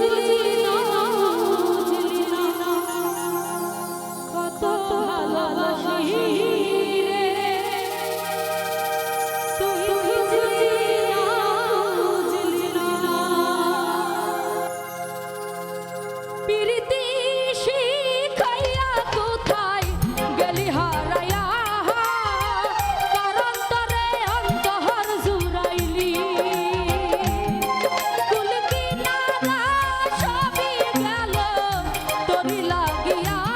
to লাগিয়া